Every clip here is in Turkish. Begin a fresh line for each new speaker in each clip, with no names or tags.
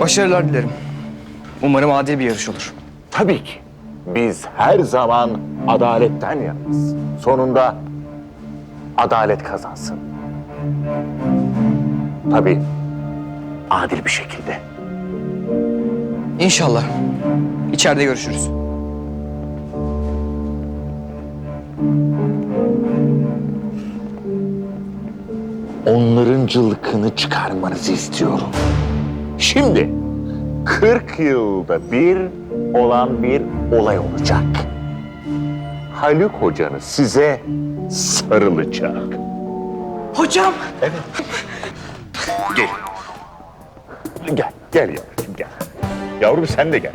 Başarılar dilerim. Umarım adil bir yarış olur.
Tabii ki. Biz her zaman adaletten yanız. Sonunda adalet kazansın. Tabii adil bir şekilde.
İnşallah. İçeride görüşürüz.
Onların cılkını çıkarmanızı istiyorum. Şimdi 40 yılda bir olan bir olay olacak. Haluk hocanız size sarılacak.
Hocam!
Gel. Gel, gel yavrucuğum gel. Yavrum sen de gel.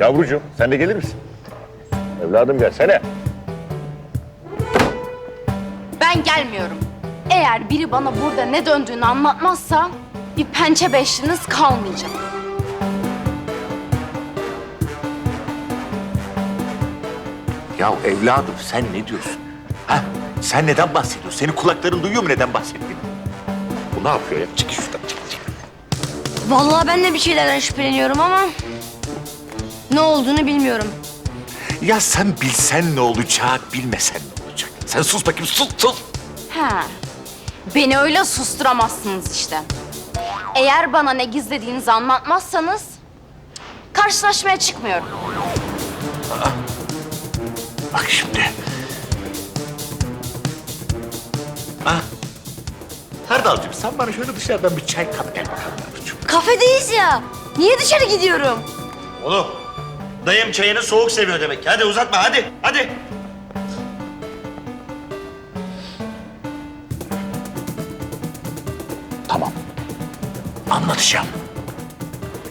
Yavrucuğum sen de gelir misin? Evladım gelsene.
Ben gelmiyorum. Eğer biri bana burada ne döndüğünü anlatmazsa bir pençe beşliniz kalmayacak.
Ya evladım sen ne diyorsun? Ha? Sen neden bahsediyorsun? Senin kulakların duyuyor mu neden bahsettiğini? Bu ne yapıyor ya? Çık şuradan çık çık.
Vallahi ben de bir şeylerden şüpheleniyorum ama ne olduğunu bilmiyorum.
Ya sen bilsen ne olacak, bilmesen ne olacak? Sen sus bakayım, sus, sus.
He. Beni öyle susturamazsınız işte. Eğer bana ne gizlediğinizi anlatmazsanız karşılaşmaya çıkmıyorum.
Bak şimdi. Ah. Hardalcığım sen bana şöyle dışarıdan bir çay kap gel bakalım yavrucuğum.
Kafedeyiz ya. Niye dışarı gidiyorum?
Oğlum, dayım çayını soğuk seviyor demek. Hadi uzatma hadi, hadi.
Anlatacağım.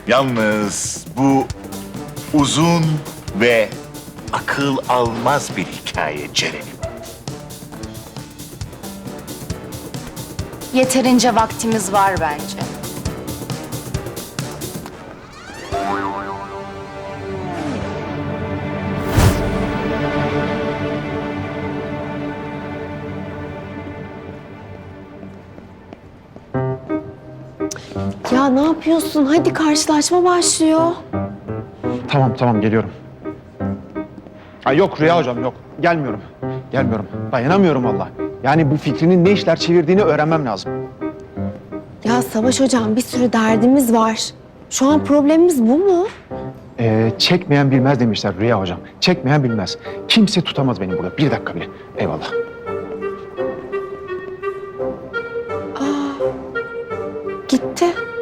Yalnız bu uzun ve akıl almaz bir hikaye Ceren'im.
Yeterince vaktimiz var bence.
Ya ne yapıyorsun? Hadi karşılaşma başlıyor.
Tamam tamam geliyorum. Ay yok Rüya hocam yok. Gelmiyorum. Gelmiyorum. Dayanamıyorum valla. Yani bu fikrinin ne işler çevirdiğini öğrenmem lazım.
Ya Savaş hocam bir sürü derdimiz var. Şu an problemimiz bu mu?
Ee, çekmeyen bilmez demişler Rüya hocam. Çekmeyen bilmez. Kimse tutamaz beni burada. Bir dakika bile. Eyvallah.
Gitti.